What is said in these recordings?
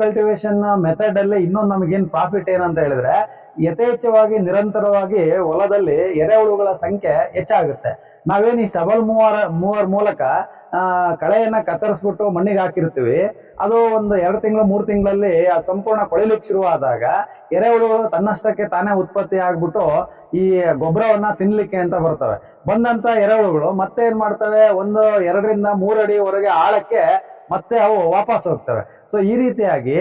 Cultivation method ಅಲ್ಲಿ ಇನ್ನೊಂದು ನಮಗೇನ್ ಪ್ರಾಫಿಟ್ ಏನಂತ ಹೇಳಿದ್ರೆ, ಯಥೇಚ್ಛವಾಗಿ, ನಿರಂತರವಾಗಿ ಹೊಲದಲ್ಲಿ ಎರೆಹುಳುಗಳ ಸಂಖ್ಯೆ ಹೆಚ್ಚಾಗುತ್ತೆ. ನಾವೇನ್ ಈ ಸ್ಟಬಲ್ ಮೂವರ್ ಮೂವರ್ ಮೂಲಕ ಕಳೆಯನ್ನ ಕತ್ತರಿಸ್ಬಿಟ್ಟು ಮಣ್ಣಿಗೆ ಹಾಕಿರ್ತೀವಿ. ಅದು ಒಂದು ಎರಡು ತಿಂಗಳು, ಮೂರು ತಿಂಗಳಲ್ಲಿ ಅದು ಸಂಪೂರ್ಣ ಕೊಳಿಲಿಕ್ಕೆ ಶುರುವಾದಾಗ ಎರೆಹುಳುಗಳು ತನ್ನಷ್ಟಕ್ಕೆ ತಾನೇ ಉತ್ಪತ್ತಿ ಆಗ್ಬಿಟ್ಟು ಈ ಗೊಬ್ಬರವನ್ನ ತಿನ್ಲಿಕ್ಕೆ ಅಂತ ಬರ್ತವೆ. ಬಂದಂತ ಎರೆಹುಳುಗಳು ಮತ್ತೆ ಏನ್ ಮಾಡ್ತವೆ? ಒಂದು ಎರಡರಿಂದ ಮೂರಡಿವರೆಗೆ ಆಳಕ್ಕೆ ಮತ್ತೆ ಅವು ವಾಪಸ್ ಹೋಗ್ತವೆ. ಸೊ ಈ ರೀತಿಯಾಗಿ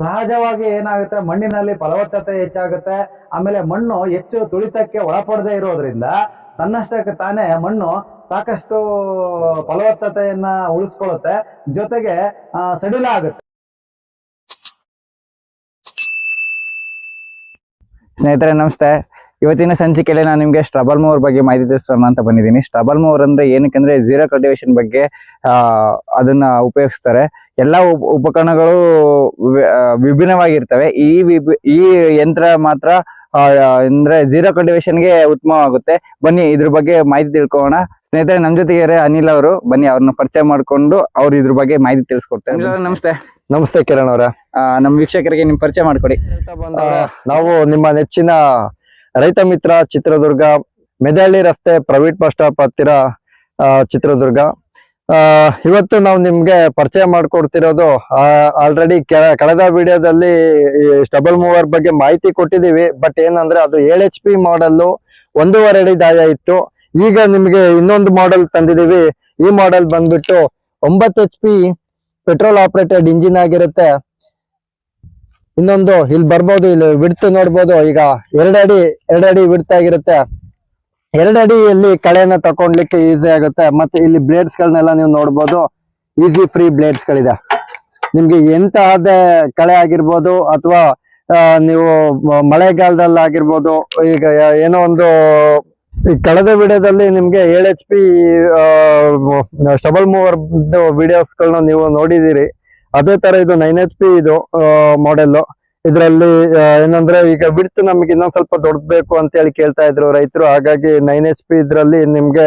ಸಹಜವಾಗಿ ಏನಾಗುತ್ತೆ? ಮಣ್ಣಿನಲ್ಲಿ ಫಲವತ್ತತೆ ಹೆಚ್ಚಾಗುತ್ತೆ. ಆಮೇಲೆ ಮಣ್ಣು ಹೆಚ್ಚು ತುಳಿತಕ್ಕೆ ಒಳಪಡದೆ ಇರೋದ್ರಿಂದ ತನ್ನಷ್ಟಕ್ಕೆ ತಾನೇ ಮಣ್ಣು ಸಾಕಷ್ಟು ಫಲವತ್ತತೆಯನ್ನ ಉಳಿಸ್ಕೊಳ್ಳುತ್ತೆ. ಜೊತೆಗೆ ಸಡಿಲ ಆಗುತ್ತೆ. ಸ್ನೇಹಿತರೆ, ನಮಸ್ತೆ. ಇವತ್ತಿನ ಸಂಚಿಕೆಯಲ್ಲಿ ನಾನು ನಿಮಗೆ ಸ್ಟ್ರಬಲ್ ಮೂವರ್ ಬಗ್ಗೆ ಮಾಹಿತಿ ತಿಳಿಸೋಣ ಅಂತ ಬಂದಿದ್ದೀನಿ. ಸ್ಟ್ರಬಲ್ ಮೂವರ್ ಅಂದ್ರೆ ಏನಕ್ಕಂದ್ರೆ ಜೀರೋ ಕಲ್ಟಿವೇಶನ್ ಬಗ್ಗೆ ಅದನ್ನ ಉಪಯೋಗಿಸ್ತಾರೆ. ಎಲ್ಲ ಉಪ- ಉಪಕರಣಗಳು ವಿಭಿನ್ನವಾಗಿರ್ತವೆ. ಈ ಈ ಯಂತ್ರ ಮಾತ್ರ ಅಂದರೆ ಜೀರೋ ಕಲ್ಟಿವೇಶನ್ಗೆ ಉತ್ತಮವಾಗುತ್ತೆ. ಬನ್ನಿ ಇದ್ರ ಬಗ್ಗೆ ಮಾಹಿತಿ ತಿಳ್ಕೊಳ್ಳೋಣ. ಸ್ನೇಹಿತರೆ ನಮ್ ಜೊತೆಗೆ ಅನಿಲ್ ಅವರು. ಬನ್ನಿ ಅವ್ರನ್ನ ಪರಿಚಯ ಮಾಡ್ಕೊಂಡು ಅವ್ರು ಇದ್ರ ಬಗ್ಗೆ ಮಾಹಿತಿ ತಿಳಿಸ್ಕೊಡ್ತಾರೆ ನಮಸ್ತೆ. ನಮಸ್ತೆ ಕಿರಣ್ ಅವರ. ನಮ್ಮ ವೀಕ್ಷಕರಿಗೆ ನಿಮ್ ಪರಿಚಯ ಮಾಡ್ಕೊಡಿ. ನಾವು ನಿಮ್ಮ ನೆಚ್ಚಿನ ರೈತ ಮಿತ್ರ ಚಿತ್ರದುರ್ಗ ಮೆದಹಳ್ಳಿ ರಸ್ತೆ ಪ್ರೈವೇಟ್ ಬಸ್ ಸ್ಟಾಪ್ ಹತ್ತಿರ ಚಿತ್ರದುರ್ಗ. ಇವತ್ತು ನಾವು ನಿಮ್ಗೆ ಪರಿಚಯ ಮಾಡ್ಕೊಡ್ತಿರೋದು ಆಲ್ರೆಡಿ ಕಳೆದ ವಿಡಿಯೋದಲ್ಲಿ ಸ್ಟಬಲ್ ಮೂವರ್ ಬಗ್ಗೆ ಮಾಹಿತಿ ಕೊಟ್ಟಿದ್ದೀವಿ. ಬಟ್ ಏನಂದ್ರೆ ಅದು ಏಳ್ ಎಚ್ ಪಿ ಮಾಡಲ್ಲು ಒಂದೂವರೆ ಅಡಿ ದಾಯ ಇತ್ತು. ಈಗ ನಿಮ್ಗೆ ಇನ್ನೊಂದು ಮಾಡೆಲ್ ತಂದಿದೀವಿ ಈ ಮಾಡೆಲ್ ಬಂದ್ಬಿಟ್ಟು ಒಂಬತ್ತು H P petrol operated engine ಆಗಿರುತ್ತೆ. ಇನ್ನೊಂದು, ಇಲ್ಲಿ ಬರ್ಬೋದು, ಇಲ್ಲಿ ಬಿಡ್ತು ನೋಡ್ಬೋದು, ಈಗ ಎರಡಡಿ ಎರಡಡಿ ಆಗಿರುತ್ತೆ. ಎರಡಡಿಯಲ್ಲಿ ಕಳೆನ ತಕೊಂಡ್ಲಿಕ್ಕೆ ಈಸಿ ಆಗುತ್ತೆ. ಮತ್ತೆ ಇಲ್ಲಿ ಬ್ಲೇಡ್ಸ್ ಗಳನ್ನೆಲ್ಲ ನೀವು ನೋಡ್ಬೋದು. ಈಸಿ ಫ್ರೀ ಬ್ಲೇಡ್ಸ್ ಗಳಿದೆ ನಿಮ್ಗೆ ಎಂತಹದ್ದೇ ಕಳೆ ಆಗಿರ್ಬೋದು, ಅಥವಾ ನೀವು ಮಳೆಗಾಲದಲ್ಲಿ ಆಗಿರ್ಬೋದು, ಈಗ ಏನೋ ಒಂದು, ಈ ಕಳೆದ ವಿಡಿಯೋದಲ್ಲಿ ನಿಮ್ಗೆ ಏಳ್ ಎಚ್ ಪಿ ಸ್ಟಬಲ್ ಮೂವರ್ ವಿಡಿಯೋಸ್ಗಳನ್ನ ನೀವು ನೋಡಿದಿರಿ ಅದೇ ತರ ಇದು ನೈನ್ ಎಚ್ ಪಿ ಇದು ಮಾಡೆಲ್ ಇದರಲ್ಲಿ ಏನಂದ್ರೆ ಈಗ ಬಿಡ್ತ್ ನಮ್ಗೆ ಇನ್ನೊಂದ್ ಸ್ವಲ್ಪ ದೊಡ್ಡ ಬೇಕು ಅಂತ ಹೇಳಿ ಕೇಳ್ತಾ ಇದ್ರು ರೈತರು. ಹಾಗಾಗಿ ನೈನ್ ಎಚ್ ಪಿ ಇದ್ರಲ್ಲಿ ನಿಮ್ಗೆ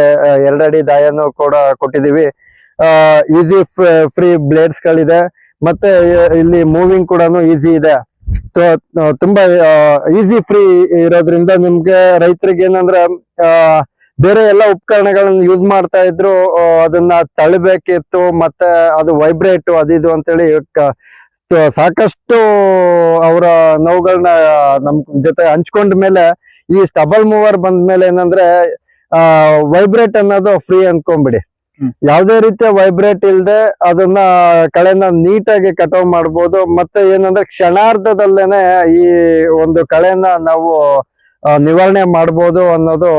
ಎರಡಡಿ ದಾಯನು ಕೂಡ ಕೊಟ್ಟಿದೀವಿ. ಈಸಿ ಫ್ರೀ ಬ್ಲೇಡ್ಸ್ ಗಳಿದೆ. ಮತ್ತೆ ಇಲ್ಲಿ ಮೂವಿಂಗ್ ಕೂಡ ಈಸಿ ಇದೆ. ತುಂಬಾ ಈಸಿ ಫ್ರೀ ಇರೋದ್ರಿಂದ ನಿಮ್ಗೆ ರೈತರಿಗೆ ಏನಂದ್ರೆ ಬೇರೆ ಎಲ್ಲ ಉಪಕರಣಗಳನ್ನ ಯೂಸ್ ಮಾಡ್ತಾ ಇದ್ರು ಅದನ್ನ ತಳ್ಳಬೇಕಿತ್ತು ಮತ್ತೆ ಅದು ವೈಬ್ರೇಟ್ ಅದಿದು ಅಂತೇಳಿ ಸಾಕಷ್ಟು ಅವರ ನೋವುಗಳನ್ನ ನಮ್ ಜೊತೆ ಹಂಚ್ಕೊಂಡ ಮೇಲೆ ಈ ಸ್ಟಬಲ್ ಮೂವರ್ ಬಂದ ಮೇಲೆ ಏನಂದ್ರೆ ಆ ವೈಬ್ರೇಟ್ ಅನ್ನೋದು ಫ್ರೀ ಅನ್ಕೊಂಬಿಡಿ. ಯಾವುದೇ ರೀತಿಯ ವೈಬ್ರೇಟ್ ಇಲ್ದೆ ಅದನ್ನ ಕಳೆನ ನೀಟಾಗಿ ಕಟಾವ್ ಮಾಡ್ಬೋದು ಮತ್ತೆ ಏನಂದ್ರೆ ಕ್ಷಣಾರ್ಧದಲ್ಲೇನೆ ಈ ಒಂದು ಕಳೆನ ನಾವು ನಿವಾರಣೆ ಮಾಡ್ಬೋದು ಅನ್ನೋದು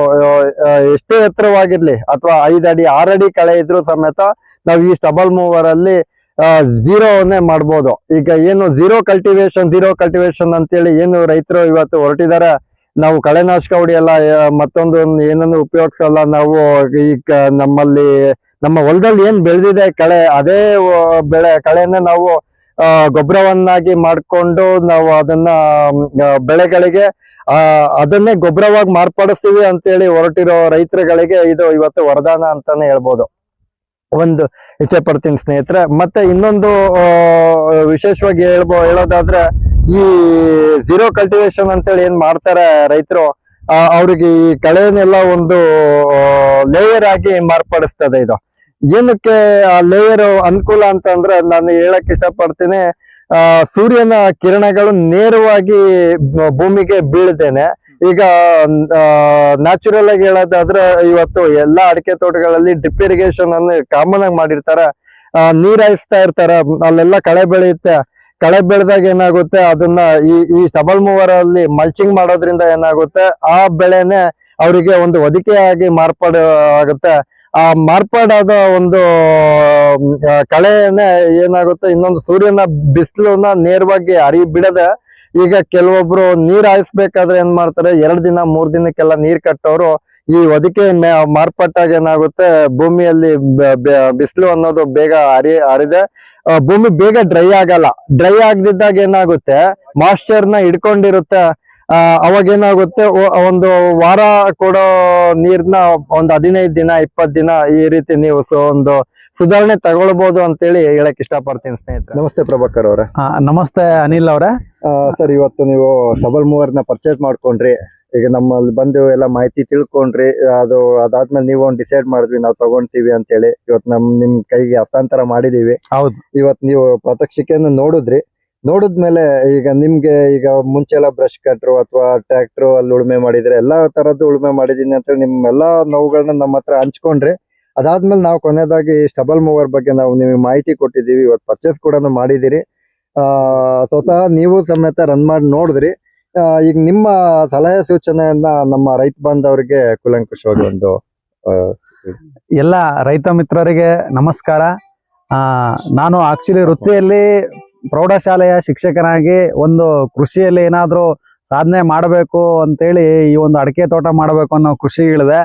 ಎಷ್ಟು ಎತ್ತರವಾಗಿರ್ಲಿ ಅಥವಾ ಐದು ಅಡಿ ಆರಡಿ ಕಳೆ ಇದ್ರೂ ಸಮೇತ ನಾವು ಈ ಸ್ಟಬಲ್ ಮೂವರ್ ಅಲ್ಲಿ ಝೀರೋನೇ ಮಾಡ್ಬೋದು. ಈಗ ಏನು ಝೀರೋ ಕಲ್ಟಿವೇಶನ್ ಝೀರೋ ಕಲ್ಟಿವೇಶನ್ ಅಂತೇಳಿ ಏನು ರೈತರು ಇವತ್ತು ಹೊರಟಿದ್ದಾರೆ ನಾವು ಕಳೆನಾಶಕ ಹೊಡಿಯಲ್ಲ ಮತ್ತೊಂದು ಏನನ್ನು ಉಪಯೋಗಿಸಲ್ಲ ನಾವು ಈಗ ನಮ್ಮಲ್ಲಿ, ನಮ್ಮ ಹೊಲದಲ್ಲಿ ಏನ್ ಬೆಳೆದಿದೆ ಕಳೆ, ಅದೇ ಬೆಳೆ ಕಳೆನ ನಾವು ಗೊಬ್ಬರವನ್ನಾಗಿ ಮಾಡಿಕೊಂಡು ನಾವು ಅದನ್ನ ಬೆಳೆಗಳಿಗೆ ಅದನ್ನೇ ಗೊಬ್ಬರವಾಗಿ ಮಾರ್ಪಡಿಸ್ತೀವಿ ಅಂತೇಳಿ ಹೊರಟಿರೋ ರೈತರುಗಳಿಗೆ ಇದು ಇವತ್ತು ವರದಾನ ಅಂತಾನೆ ಹೇಳ್ಬೋದು. ಒಂದು ಇಚ್ಛೆ ಪಡ್ತೀನಿ ಸ್ನೇಹಿತರೆ. ಮತ್ತೆ ಇನ್ನೊಂದು ವಿಶೇಷವಾಗಿ ಹೇಳ್ಬೋ, ಹೇಳೋದಾದ್ರೆ ಈ ಝೀರೋ ಕಲ್ಟಿವೇಶನ್ ಅಂತೇಳಿ ಏನ್ ಮಾಡ್ತಾರೆ ರೈತರು ಅವ್ರಿಗೆ ಈ ಕಳೆನೆಲ್ಲ ಒಂದು ಲೇಯರ್ ಆಗಿ ಮಾರ್ಪಡಿಸ್ತದೆ ಇದು. ಏನಕ್ಕೆ ಆ ಲೇಯರ್ ಅನುಕೂಲ ಅಂತ ಅಂದ್ರೆ ನಾನು ಹೇಳಕ್ ಇಷ್ಟಪಡ್ತೀನಿ, ಆ, ಸೂರ್ಯನ ಕಿರಣಗಳು ನೇರವಾಗಿ ಭೂಮಿಗೆ ಬೀಳ್ದೇನೆ. ಈಗ ನ್ಯಾಚುರಲ್ ಆಗಿ ಹೇಳೋದಾದ್ರೆ ಇವತ್ತು ಎಲ್ಲಾ ಅಡಿಕೆ ತೋಟಗಳಲ್ಲಿ ಡ್ರಿಪ್ ಇರಿಗೇಷನ್ ಅನ್ನು ಕಾಮನ್ ಆಗಿ ಮಾಡಿರ್ತಾರ. ನೀರ್ ಹಾಯಿಸ್ತಾ ಇರ್ತಾರ. ಅಲ್ಲೆಲ್ಲ ಕಳೆ ಬೆಳೆಯುತ್ತೆ. ಕಳೆ ಬೆಳೆದಾಗ ಏನಾಗುತ್ತೆ? ಅದನ್ನ ಈ ಈ ಸಬಲ್ ಮೂವರಲ್ಲಿ ಮಲ್ಚಿಂಗ್ ಮಾಡೋದ್ರಿಂದ ಏನಾಗುತ್ತೆ? ಆ ಬೆಳೆನೆ ಅವರಿಗೆ ಒಂದು ಹೊದಿಕೆಯಾಗಿ ಮಾರ್ಪಾಡು ಆಗುತ್ತೆ. ಆ ಮಾರ್ಪಾಡಾದ ಒಂದು ಕಳೆಯನ್ನೇ ಏನಾಗುತ್ತೆ, ಇನ್ನೊಂದು ಸೂರ್ಯನ ಬಿಸಿಲನ್ನ ನೇರವಾಗಿ ಹರಿ ಬಿಡದೆ, ಈಗ ಕೆಲವೊಬ್ರು ನೀರ್ ಹಾಯಿಸ್ಬೇಕಾದ್ರೆ ಏನ್ ಮಾಡ್ತಾರೆ, ಎರಡು ದಿನ, ಮೂರ್ ದಿನಕ್ಕೆಲ್ಲ ನೀರ್ ಕಟ್ಟೋರು, ಈ ಮಾರ್ಪಾಟಾಗ ಮಾರ್ಪಟ್ಟಾಗ ಏನಾಗುತ್ತೆ, ಭೂಮಿಯಲ್ಲಿ ಬಿಸಿಲು ಅನ್ನೋದು ಬೇಗ ಹರಿ, ಹರಿದೆ. ಭೂಮಿ ಬೇಗ ಡ್ರೈ ಆಗಲ್ಲ. ಡ್ರೈ ಆಗದಿದ್ದಾಗ ಏನಾಗುತ್ತೆ ಮಾಶ್ಚರ್ನ ಹಿಡ್ಕೊಂಡಿರುತ್ತೆ. ಅವಾಗ ಏನಾಗುತ್ತೆ? ಒಂದು ವಾರ ಕೊಡೋ ನೀರ್ನ ಒಂದು ಹದಿನೈದು ದಿನ ಇಪ್ಪತ್ ದಿನ ಈ ರೀತಿ ನೀವು ಸೊ ಒಂದು ಸುಧಾರಣೆ ತಗೊಳ್ಬಹುದು ಅಂತೇಳಿ ಹೇಳಕ್ ಇಷ್ಟಪಡ್ತೀನಿ ಸ್ನೇಹಿತರೆ. ನಮಸ್ತೆ ಪ್ರಭಾಕರ್ ಅವರೇ. ನಮಸ್ತೆ ಅನಿಲ್ ಅವರೇ. ಸರ್ ಇವತ್ತು ನೀವು ಡಬಲ್ ಮೂವರ್ನ ನ ಪರ್ಚೇಸ್ ಮಾಡ್ಕೊಂಡ್ರಿ. ಈಗ ನಮ್ಮಲ್ಲಿ ಬಂದು ಎಲ್ಲ ಮಾಹಿತಿ ತಿಳ್ಕೊಂಡ್ರಿ. ಅದು ಅದಾದ್ಮೇಲೆ ನೀವು ಒಂದು ಡಿಸೈಡ್ ಮಾಡಿದ್ವಿ ನಾವು ತಗೊಂತೀವಿ ಅಂತೇಳಿ. ಇವತ್ತು ನಮ್ ನಿಮ್ ಕೈಗೆ ಹಸ್ತಾಂತರ ಮಾಡಿದೀವಿ. ಹೌದು. ಇವತ್ತು ನೀವು ಪ್ರತ್ಯಕ್ಷಿಕೆಯನ್ನು ನೋಡಿದ್ರಿ. ನೋಡಿದ್ಮೇಲೆ ಈಗ ನಿಮ್ಗೆ ಈಗ ಮುಂಚೆ ಎಲ್ಲ ಬ್ರಷ್ ಕಟ್ರು ಅಥವಾ ಟ್ರ್ಯಾಕ್ಟ್ರು ಅಲ್ಲಿ ಉಳುಮೆ ಮಾಡಿದ್ರೆ ಎಲ್ಲಾ ತರದ್ದು ಉಳುಮೆ ಮಾಡಿದೀನಿ ಅಂತ ನಿಮ್ ಎಲ್ಲಾ ನೋವುಗಳನ್ನ ನಮ್ಮ ಹತ್ರ ಹಂಚ್ಕೊಂಡ್ರಿ ಅದಾದ್ಮೇಲೆ ನಾವು ಕೊನೆಯದಾಗಿ ಸ್ಟಬಲ್ ಮೂವರ್ ಬಗ್ಗೆ ನಾವು ನಿಮಗೆ ಮಾಹಿತಿ ಕೊಟ್ಟಿದ್ದೀವಿ. ಇವತ್ತು ಪರ್ಚೇಸ್ ಕೂಡ ಮಾಡಿದಿರಿ ಸ್ವತಃ ನೀವು ಸಮೇತ ರನ್ ಮಾಡಿ ನೋಡಿದ್ರಿ. ಈಗ ನಿಮ್ಮ ಸಲಹೆ ಸೂಚನೆಯನ್ನ ನಮ್ಮ ರೈತ ಬಾಂಧವರಿಗೆ ಕುಲಂಕುಷವಾಗಿ ಒಂದು ಎಲ್ಲ ರೈತ ಮಿತ್ರರಿಗೆ ನಮಸ್ಕಾರ. ನಾನು ಆಕ್ಚುಲಿ ವೃತ್ತಿಯಲ್ಲಿ ಪ್ರೌಢಶಾಲೆಯ ಶಿಕ್ಷಕನಾಗಿ ಒಂದು ಕೃಷಿಯಲ್ಲಿ ಏನಾದರೂ ಸಾಧನೆ ಮಾಡಬೇಕು ಅಂತೇಳಿ ಈ ಒಂದು ಅಡಿಕೆ ತೋಟ ಮಾಡಬೇಕು ಅನ್ನೋ ಖುಷಿ ಇಳಿದೆ.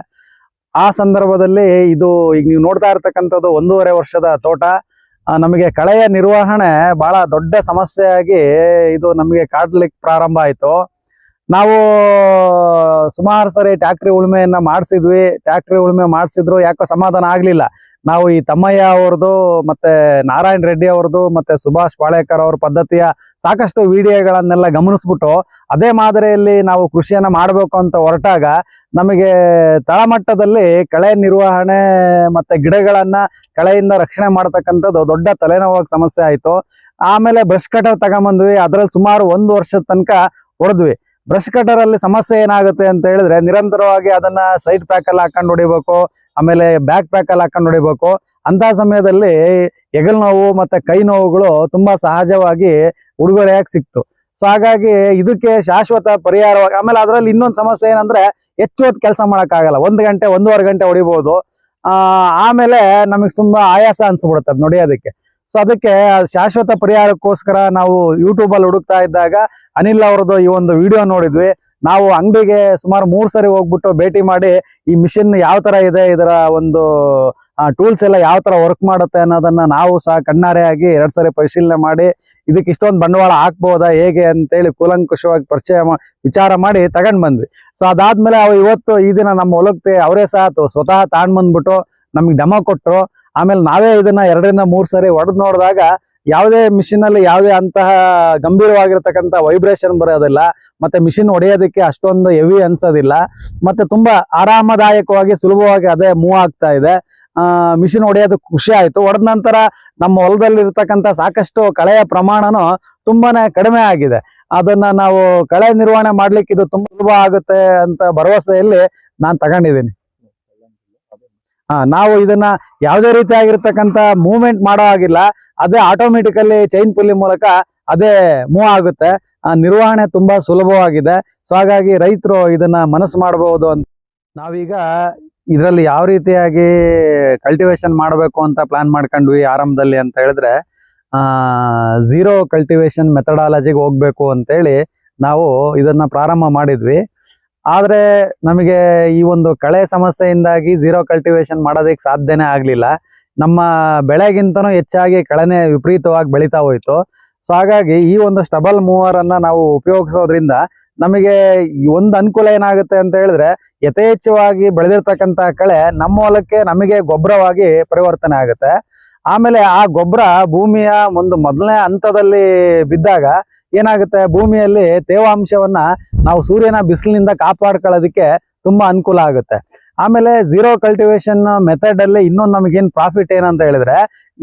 ಆ ಸಂದರ್ಭದಲ್ಲಿ ಇದು ಈಗ ನೀವು ನೋಡ್ತಾ ಇರ್ತಕ್ಕಂಥದ್ದು ಒಂದೂವರೆ ವರ್ಷದ ತೋಟ. ನಮಗೆ ಕಳೆಯ ನಿರ್ವಹಣೆ ಬಹಳ ದೊಡ್ಡ ಸಮಸ್ಯೆಯಾಗಿ ಇದು ನಮಗೆ ಕಾಡ್ಲಿಕ್ಕೆ ಪ್ರಾರಂಭ ಆಯಿತು. ನಾವು ಸುಮಾರು ಸರಿ ಟ್ಯಾಕ್ಟ್ರಿ ಉಳುಮೆಯನ್ನ ಮಾಡಿಸಿದ್ವಿ. ಟ್ಯಾಕ್ಟ್ರಿ ಉಳುಮೆ ಮಾಡಿಸಿದ್ರು, ಯಾಕೋ ಸಮಾಧಾನ ಆಗ್ಲಿಲ್ಲ. ನಾವು ಈ ತಮ್ಮಯ್ಯ ಅವ್ರದ್ದು, ಮತ್ತೆ ನಾರಾಯಣ್ ರೆಡ್ಡಿ ಅವ್ರದ್ದು, ಮತ್ತೆ ಸುಭಾಷ್ ಪಾಳೇಕರ್ ಅವ್ರ ಪದ್ಧತಿಯ ಸಾಕಷ್ಟು ವಿಡಿಯೋಗಳನ್ನೆಲ್ಲ ಗಮನಿಸ್ಬಿಟ್ಟು, ಅದೇ ಮಾದರಿಯಲ್ಲಿ ನಾವು ಕೃಷಿಯನ್ನ ಮಾಡಬೇಕು ಅಂತ ಹೊರಟಾಗ, ನಮಗೆ ತಳಮಟ್ಟದಲ್ಲಿ ಕಳೆ ನಿರ್ವಹಣೆ ಮತ್ತೆ ಗಿಡಗಳನ್ನ ಕಳೆಯಿಂದ ರಕ್ಷಣೆ ಮಾಡತಕ್ಕಂಥದ್ದು ದೊಡ್ಡ ತಲೆನೋವಾಗ ಸಮಸ್ಯೆ ಆಯ್ತು. ಆಮೇಲೆ ಬ್ರಷ್ ಕಟರ್ ತಗೊಂಬಂದ್ವಿ. ಅದ್ರಲ್ಲಿ ಸುಮಾರು ಒಂದು ವರ್ಷದ ತನಕ ಹೊಡೆದ್ವಿ. ಬ್ರಷ್ ಕಟರ್ ಅಲ್ಲಿ ಸಮಸ್ಯೆ ಏನಾಗುತ್ತೆ ಅಂತ ಹೇಳಿದ್ರೆ ನಿರಂತರವಾಗಿ ಅದನ್ನ ಸೈಡ್ ಪ್ಯಾಕ್ ಅಲ್ಲಿ ಹಾಕೊಂಡು ಹೊಡಿಬೇಕು, ಆಮೇಲೆ ಬ್ಯಾಕ್ ಪ್ಯಾಕ್ ಅಲ್ಲಿ ಹಾಕೊಂಡು ಹೊಡಿಬೇಕು. ಅಂತ ಸಮಯದಲ್ಲಿ ಹೆಗಲ್ ನೋವು ಮತ್ತೆ ಕೈ ನೋವುಗಳು ತುಂಬಾ ಸಹಜವಾಗಿ ಉಡುಗೊರೆಯಾಗಿ ಸಿಕ್ತು. ಸೊ ಹಾಗಾಗಿ ಇದಕ್ಕೆ ಶಾಶ್ವತ ಪರಿಹಾರವಾಗಿ, ಆಮೇಲೆ ಅದರಲ್ಲಿ ಇನ್ನೊಂದು ಸಮಸ್ಯೆ ಏನಂದ್ರೆ ಹೆಚ್ಚು ಹೊತ್ತು ಕೆಲಸ ಆಗಲ್ಲ ಒಂದು ಗಂಟೆ, ಒಂದೂವರೆ ಗಂಟೆ ಹೊಡಿಬಹುದು ಆಮೇಲೆ ನಮಗೆ ತುಂಬಾ ಆಯಾಸ ಅನ್ಸ್ಬಿಡುತ್ತೆ ನೋಡಿ ನೋಡಿಯೋದಕ್ಕೆ. ಸೊ ಅದಕ್ಕೆ ಶಾಶ್ವತ ಪರಿಹಾರಕ್ಕೋಸ್ಕರ ನಾವು ಯೂಟ್ಯೂಬ್ ಅಲ್ಲಿ ಹುಡುಕ್ತಾ ಇದ್ದಾಗ ಅನಿಲ್ ಅವ್ರದ್ದು ಈ ಒಂದು ವಿಡಿಯೋ ನೋಡಿದ್ವಿ. ನಾವು ಅಂಗಡಿಗೆ ಸುಮಾರು ಮೂರ್ ಸರಿ ಹೋಗ್ಬಿಟ್ಟು ಭೇಟಿ ಮಾಡಿ ಈ ಮಿಷಿನ್ ಯಾವ ತರ ಇದೆ, ಇದರ ಒಂದು ಟೂಲ್ಸ್ ಎಲ್ಲ ಯಾವ ತರ ವರ್ಕ್ ಮಾಡುತ್ತೆ ಅನ್ನೋದನ್ನ ನಾವು ಸಹ ಕಣ್ಣಾರೆಯಾಗಿ ಎರಡ್ ಸರಿ ಪರಿಶೀಲನೆ ಮಾಡಿ ಇದಕ್ಕೆ ಇಷ್ಟೊಂದು ಬಂಡವಾಳ ಹಾಕ್ಬೋದಾ, ಹೇಗೆ ಅಂತೇಳಿ ಕೂಲಂಕುಷವಾಗಿ ಪರಿಚಯ ವಿಚಾರ ಮಾಡಿ ತಗೊಂಡ್ ಬಂದ್ವಿ. ಸೊ ಅದಾದ್ಮೇಲೆ ಅವು ಇವತ್ತು ಈ ದಿನ ನಮ್ಮ ಹೊಲಕ್ಕೆ ಅವರೇ ಸಹ ಸ್ವತಃ ತಾಂಡ್ ಬಂದ್ಬಿಟ್ಟು ನಮ್ಗೆ ಡಮ ಕೊಟ್ಟರು ಆಮೇಲೆ ನಾವೇ ಇದನ್ನ ಎರಡರಿಂದ ಮೂರ್ ಸರಿ ಹೊಡೆದು ನೋಡಿದಾಗ ಯಾವುದೇ ಮಿಷಿನ್ ಅಲ್ಲಿ ಯಾವುದೇ ಅಂತಹ ಗಂಭೀರವಾಗಿರ್ತಕ್ಕಂಥ ವೈಬ್ರೇಷನ್ ಬರೋದಿಲ್ಲ. ಮತ್ತೆ ಮಿಷಿನ್ ಹೊಡೆಯೋದಕ್ಕೆ ಅಷ್ಟೊಂದು ಹೆವಿ ಅನ್ಸೋದಿಲ್ಲ. ಮತ್ತೆ ತುಂಬಾ ಆರಾಮದಾಯಕವಾಗಿ, ಸುಲಭವಾಗಿ ಅದೇ ಮೂವ್ ಆಗ್ತಾ ಇದೆ. ಆ ಮಿಷಿನ್ ಹೊಡೆಯೋದು ಖುಷಿ ಆಯ್ತು. ಹೊಡೆದ ನಂತರ ನಮ್ಮ ಹೊಲದಲ್ಲಿ ಇರ್ತಕ್ಕಂಥ ಸಾಕಷ್ಟು ಕಳೆಯ ಪ್ರಮಾಣನೂ ತುಂಬಾನೇ ಕಡಿಮೆ ಆಗಿದೆ. ಅದನ್ನ ನಾವು ಕಳೆ ನಿರ್ವಹಣೆ ಮಾಡ್ಲಿಕ್ಕೆ ಇದು ತುಂಬಾ ಸುಲಭ ಆಗುತ್ತೆ ಅಂತ ಭರವಸೆಯಲ್ಲಿ ನಾನು ತಗೊಂಡಿದ್ದೀನಿ. ಹಾ, ನಾವು ಇದನ್ನ ಯಾವುದೇ ರೀತಿಯಾಗಿರ್ತಕ್ಕಂಥ ಮೂವ್ಮೆಂಟ್ ಮಾಡೋ ಹಾಗಿಲ್ಲ. ಅದೇ ಆಟೋಮೆಟಿಕಲಿ ಚೈನ್ ಪುಲ್ಲಿ ಮೂಲಕ ಅದೇ ಮೂವ್ ಆಗುತ್ತೆ. ನಿರ್ವಹಣೆ ತುಂಬಾ ಸುಲಭವಾಗಿದೆ. ಸೊ ಹಾಗಾಗಿ ರೈತರು ಇದನ್ನ ಮನಸ್ಸು ಮಾಡಬಹುದು ಅಂತ ನಾವೀಗ ಇದರಲ್ಲಿ ಯಾವ ರೀತಿಯಾಗಿ ಕಲ್ಟಿವೇಶನ್ ಮಾಡಬೇಕು ಅಂತ ಪ್ಲಾನ್ ಮಾಡ್ಕೊಂಡ್ವಿ ಆರಂಭದಲ್ಲಿ ಅಂತ ಹೇಳಿದ್ರೆ, ಆ ಝೀರೋ ಕಲ್ಟಿವೇಶನ್ ಮೆಥಡಾಲಜಿಗೆ ಹೋಗ್ಬೇಕು ಅಂತೇಳಿ ನಾವು ಇದನ್ನ ಪ್ರಾರಂಭ ಮಾಡಿದ್ವಿ. ಆದ್ರೆ ನಮಗೆ ಈ ಒಂದು ಕಳೆ ಸಮಸ್ಯೆಯಿಂದಾಗಿ ಝೀರೋ ಕಲ್ಟಿವೇಶನ್ ಮಾಡೋದಕ್ಕೆ ಸಾಧ್ಯನೇ ಆಗ್ಲಿಲ್ಲ. ನಮ್ಮ ಬೆಳೆಗಿಂತನೂ ಹೆಚ್ಚಾಗಿ ಕಳೆನೇ ವಿಪರೀತವಾಗಿ ಬೆಳೀತಾ ಹೋಯ್ತು. ಸೊ ಹಾಗಾಗಿ ಈ ಒಂದು ಸ್ಟಬಲ್ ಮೂವರ್ ಅನ್ನ ನಾವು ಉಪಯೋಗಿಸೋದ್ರಿಂದ ನಮಗೆ ಒಂದು ಅನುಕೂಲ ಏನಾಗುತ್ತೆ ಅಂತ ಹೇಳಿದ್ರೆ ಯಥೇಚ್ಛವಾಗಿ ಬೆಳೆದಿರ್ತಕ್ಕಂತ ಕಳೆ ನಮ್ಮ ಹೊಲಕ್ಕೆ ನಮಗೆ ಗೊಬ್ಬರವಾಗಿ ಪರಿವರ್ತನೆ ಆಗುತ್ತೆ. ಆಮೇಲೆ ಆ ಗೊಬ್ಬರ ಭೂಮಿಯ ಒಂದು ಮೊದಲನೇ ಹಂತದಲ್ಲಿ ಬಿದ್ದಾಗ ಏನಾಗುತ್ತೆ? ಭೂಮಿಯಲ್ಲಿ ತೇವಾಂಶವನ್ನ ನಾವು ಸೂರ್ಯನ ಬಿಸಿಲಿನಿಂದ ಕಾಪಾಡ್ಕೊಳ್ಳೋದಕ್ಕೆ ತುಂಬಾ ಅನುಕೂಲ ಆಗುತ್ತೆ. ಆಮೇಲೆ ಝೀರೋ ಕಲ್ಟಿವೇಶನ್ ಮೆಥಡ್ ಅಲ್ಲಿ ಇನ್ನೊಂದು ನಮಗೇನ್ ಪ್ರಾಫಿಟ್ ಏನಂತ ಹೇಳಿದ್ರೆ,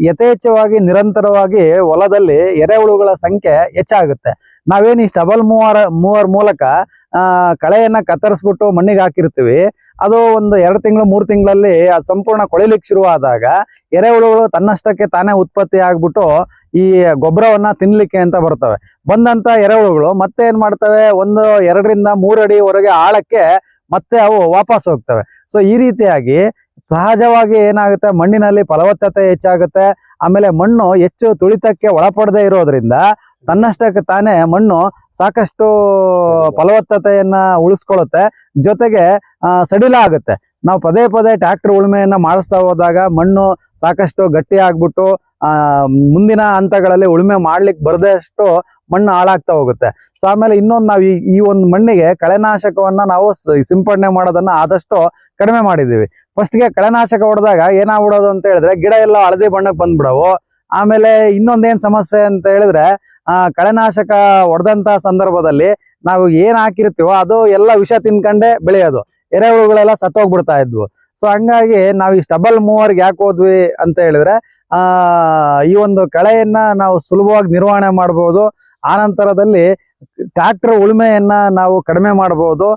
ಯಥೇಚ್ಛವಾಗಿ ನಿರಂತರವಾಗಿ ಹೊಲದಲ್ಲಿ ಎರೆಹುಳುಗಳ ಸಂಖ್ಯೆ ಹೆಚ್ಚಾಗುತ್ತೆ. ನಾವೇನು ಈ ಸ್ಟಬಲ್ ಮೂವರ್ ಮೂವರ್ ಮೂಲಕ ಕಳೆಯನ್ನು ಕತ್ತರಿಸ್ಬಿಟ್ಟು ಮಣ್ಣಿಗೆ ಹಾಕಿರ್ತೀವಿ. ಅದು ಒಂದು ಎರಡು ತಿಂಗಳು, ಮೂರು ತಿಂಗಳಲ್ಲಿ ಅದು ಸಂಪೂರ್ಣ ಕೊಳಿಲಿಕ್ಕೆ ಶುರುವಾದಾಗ ಎರೆಹುಳುಗಳು ತನ್ನಷ್ಟಕ್ಕೆ ತಾನೇ ಉತ್ಪತ್ತಿ ಆಗ್ಬಿಟ್ಟು ಈ ಗೊಬ್ಬರವನ್ನ ತಿನ್ಲಿಕ್ಕೆ ಅಂತ ಬರ್ತವೆ. ಬಂದಂತ ಎರೆಹುಳುಗಳು ಮತ್ತೆ ಏನ್ ಮಾಡ್ತವೆ? ಒಂದು ಎರಡರಿಂದ ಮೂರು ಅಡಿವರೆಗೆ ಆಳಕ್ಕೆ ಮತ್ತೆ ಅವು ವಾಪಸ್ ಹೋಗ್ತವೆ. ಸೊ ಈ ರೀತಿಯಾಗಿ ಸಹಜವಾಗಿ ಏನಾಗುತ್ತೆ? ಮಣ್ಣಿನಲ್ಲಿ ಫಲವತ್ತತೆ ಹೆಚ್ಚಾಗುತ್ತೆ. ಆಮೇಲೆ ಮಣ್ಣು ಹೆಚ್ಚು ತುಳಿತಕ್ಕೆ ಒಳಪಡದೆ ಇರೋದ್ರಿಂದ ತನ್ನಷ್ಟಕ್ಕೆ ತಾನೇ ಮಣ್ಣು ಸಾಕಷ್ಟು ಫಲವತ್ತತೆಯನ್ನ ಉಳಿಸ್ಕೊಳ್ಳುತ್ತೆ. ಜೊತೆಗೆ ಸಡಿಲ ಆಗುತ್ತೆ. ನಾವು ಪದೇ ಪದೇ ಟ್ರ್ಯಾಕ್ಟರ್ ಉಳುಮೆಯನ್ನ ಮಾಡಿಸ್ತಾ ಹೋದಾಗ ಮಣ್ಣು ಸಾಕಷ್ಟು ಗಟ್ಟಿ ಆಗ್ಬಿಟ್ಟು ಆ, ಮುಂದಿನ ಹಂತಗಳಲ್ಲಿ ಉಳುಮೆ ಮಾಡ್ಲಿಕ್ಕೆ ಬರದಷ್ಟು ಮಣ್ಣು ಹಾಳಾಗ್ತಾ ಹೋಗುತ್ತೆ. ಸೊ ಆಮೇಲೆ ಇನ್ನೊಂದು ನಾವು ಈ ಈ ಒಂದು ಮಣ್ಣಿಗೆ ಕಳೆನಾಶಕವನ್ನ ನಾವು ಸಿಂಪಡಣೆ ಮಾಡೋದನ್ನ ಆದಷ್ಟು ಕಡಿಮೆ ಮಾಡಿದೀವಿ ಫಸ್ಟ್ಗೆ ಕಳೆನಾಶಕ ಹೊಡೆದಾಗ ಏನಾಗ್ಬಿಡೋದು ಅಂತ ಹೇಳಿದ್ರೆ ಗಿಡ ಎಲ್ಲ ಹಳದಿ ಬಣ್ಣಕ್ಕೆ ಬಂದ್ಬಿಡವು. ಆಮೇಲೆ ಇನ್ನೊಂದೇನ್ ಸಮಸ್ಯೆ ಅಂತ ಹೇಳಿದ್ರೆ ಕಳೆನಾಶಕ ಹೊಡೆದಂತ ಸಂದರ್ಭದಲ್ಲಿ ನಾವು ಏನ್ ಹಾಕಿರ್ತೀವೋ ಅದು ಎಲ್ಲ ವಿಷ ತಿನ್ಕಂಡೇ ಬೆಳೆಯೋದು. ಎರೆಹುಳುಗಳೆಲ್ಲ ಸತ್ತೋಗ್ಬಿಡ್ತಾ ಇದ್ವು. ಸೊ ಹಂಗಾಗಿ ನಾವು ಈ ಸ್ಟಬಲ್ ಮೂವರ್ಗೆ ಯಾಕೆ ಹೋದ್ವಿ ಅಂತ ಹೇಳಿದ್ರೆ, ಆ, ಈ ಒಂದು ಕಳೆಯನ್ನ ನಾವು ಸುಲಭವಾಗಿ ನಿರ್ವಹಣೆ ಮಾಡಬಹುದು ಆನಂತರದಲ್ಲಿ ಟ್ರಾಕ್ಟರ್ ಉಳುಮೆಯನ್ನ ನಾವು ಕಡಿಮೆ ಮಾಡಬಹುದು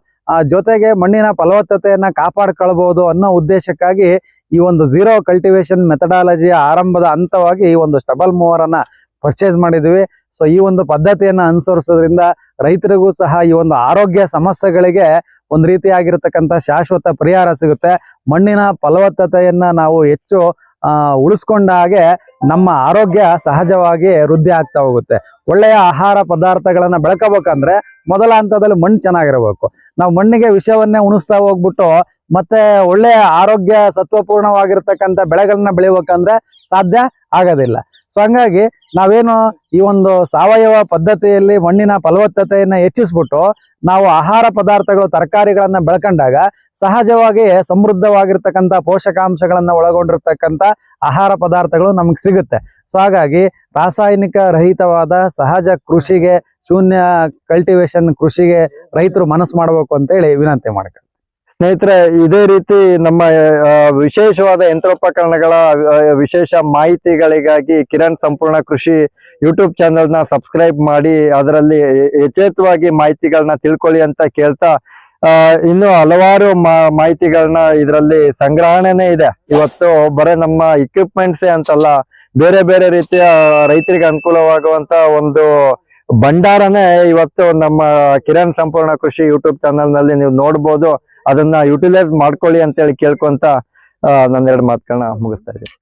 ಜೊತೆಗೆ ಮಣ್ಣಿನ ಫಲವತ್ತತೆಯನ್ನ ಕಾಪಾಡ್ಕೊಳ್ಬಹುದು ಅನ್ನೋ ಉದ್ದೇಶಕ್ಕಾಗಿ ಈ ಒಂದು ಜೀರೋ ಕಲ್ಟಿವೇಶನ್ ಮೆಥಡಾಲಜಿಯ ಆರಂಭದ ಹಂತವಾಗಿ ಈ ಒಂದು ಸ್ಟಬಲ್ ಮೂವರ್ ಅನ್ನ ಪರ್ಚೇಸ್ ಮಾಡಿದ್ವಿ. ಸೊ ಈ ಒಂದು ಪದ್ಧತಿಯನ್ನ ಅನುಸರಿಸೋದ್ರಿಂದ ರೈತರಿಗೂ ಸಹ ಈ ಒಂದು ಆರೋಗ್ಯ ಸಮಸ್ಯೆಗಳಿಗೆ ಒಂದು ರೀತಿಯಾಗಿರ್ತಕ್ಕಂಥ ಶಾಶ್ವತ ಪರಿಹಾರ ಸಿಗುತ್ತೆ. ಮಣ್ಣಿನ ಫಲವತ್ತತೆಯನ್ನ ನಾವು ಹೆಚ್ಚು, ಆ, ಉಳಿಸ್ಕೊಂಡ ಹಾಗೆ ನಮ್ಮ ಆರೋಗ್ಯ ಸಹಜವಾಗಿ ವೃದ್ಧಿ ಆಗ್ತಾ ಹೋಗುತ್ತೆ. ಒಳ್ಳೆಯ ಆಹಾರ ಪದಾರ್ಥಗಳನ್ನ ಬೆಳ್ಕೋಬೇಕಂದ್ರೆ ಮೊದಲ ಹಂತದಲ್ಲಿ ಮಣ್ಣು ಚೆನ್ನಾಗಿರ್ಬೇಕು. ನಾವು ಮಣ್ಣಿಗೆ ವಿಷವನ್ನೇ ಉಣಿಸ್ತಾ ಹೋಗ್ಬಿಟ್ಟು ಮತ್ತೆ ಒಳ್ಳೆಯ ಆರೋಗ್ಯ ಸತ್ವಪೂರ್ಣವಾಗಿರ್ತಕ್ಕಂಥ ಬೆಳೆಗಳನ್ನ ಬೆಳಿಬೇಕಂದ್ರೆ ಸಾಧ್ಯ. ಆಗೋದಿಲ್ಲ. ಸೊ ಹಂಗಾಗಿ ನಾವೇನು ಈ ಒಂದು ಸಾವಯವ ಪದ್ಧತಿಯಲ್ಲಿ ಮಣ್ಣಿನ ಫಲವತ್ತತೆಯನ್ನು ಹೆಚ್ಚಿಸ್ಬಿಟ್ಟು ನಾವು ಆಹಾರ ಪದಾರ್ಥಗಳು, ತರಕಾರಿಗಳನ್ನು ಬೆಳ್ಕೊಂಡಾಗ ಸಹಜವಾಗಿ ಸಮೃದ್ಧವಾಗಿರ್ತಕ್ಕಂಥ ಪೋಷಕಾಂಶಗಳನ್ನು ಒಳಗೊಂಡಿರ್ತಕ್ಕಂಥ ಆಹಾರ ಪದಾರ್ಥಗಳು ನಮಗೆ ಸಿಗುತ್ತೆ. ಸೊ ಹಾಗಾಗಿ ರಾಸಾಯನಿಕ ರಹಿತವಾದ ಸಹಜ ಕೃಷಿಗೆ ಶೂನ್ಯ ಕಲ್ಟಿವೇಶನ್ ಕೃಷಿಗೆ ರೈತರು ಮನಸ್ಸು ಮಾಡಬೇಕು ಅಂತೇಳಿ ವಿನಂತಿ ಮಾಡ್ಕೊಂಡು ಸ್ನೇಹಿತರೆ, ಇದೇ ರೀತಿ ನಮ್ಮ ವಿಶೇಷವಾದ ಯಂತ್ರೋಪಕರಣಗಳ ವಿಶೇಷ ಮಾಹಿತಿಗಳಿಗಾಗಿ ಕಿರಣ್ ಸಂಪೂರ್ಣ ಕೃಷಿ ಯೂಟ್ಯೂಬ್ ಚಾನೆಲ್ನ ಸಬ್ಸ್ಕ್ರೈಬ್ ಮಾಡಿ, ಅದರಲ್ಲಿ ಯಚೇತವಾಗಿ ಮಾಹಿತಿಗಳನ್ನ ತಿಳ್ಕೊಳ್ಳಿ ಅಂತ ಕೇಳ್ತಾ ಇನ್ನು ಹಲವಾರು ಮಾಹಿತಿಗಳನ್ನ ಇದರಲ್ಲಿ ಸಂಗ್ರಹಣೆನೇ ಇದೆ. ಇವತ್ತು ಬರೀ ನಮ್ಮ ಇಕ್ವಿಪ್ಮೆಂಟ್ಸೇ ಅಂತಲ್ಲ, ಬೇರೆ ಬೇರೆ ರೀತಿಯ ರೈತರಿಗೆ ಅನುಕೂಲವಾಗುವಂತ ಒಂದು ಭಂಡಾರನೇ ಇವತ್ತು ನಮ್ಮ ಕಿರಣ್ ಸಂಪೂರ್ಣ ಕೃಷಿ ಯೂಟ್ಯೂಬ್ ಚಾನೆಲ್ನಲ್ಲಿ ನೀವು ನೋಡ್ಬೋದು. ಅದನ್ನ ಯುಟಿಲೈಸ್ ಮಾಡ್ಕೊಳ್ಳಿ ಅಂತೇಳಿ ಕೇಳ್ಕೊಂತ ನನ್ನ ಎರಡು ಮಾತುಗಳನ್ನ ಮುಗಿಸ್ತಾ ಇದ್ದೀನಿ.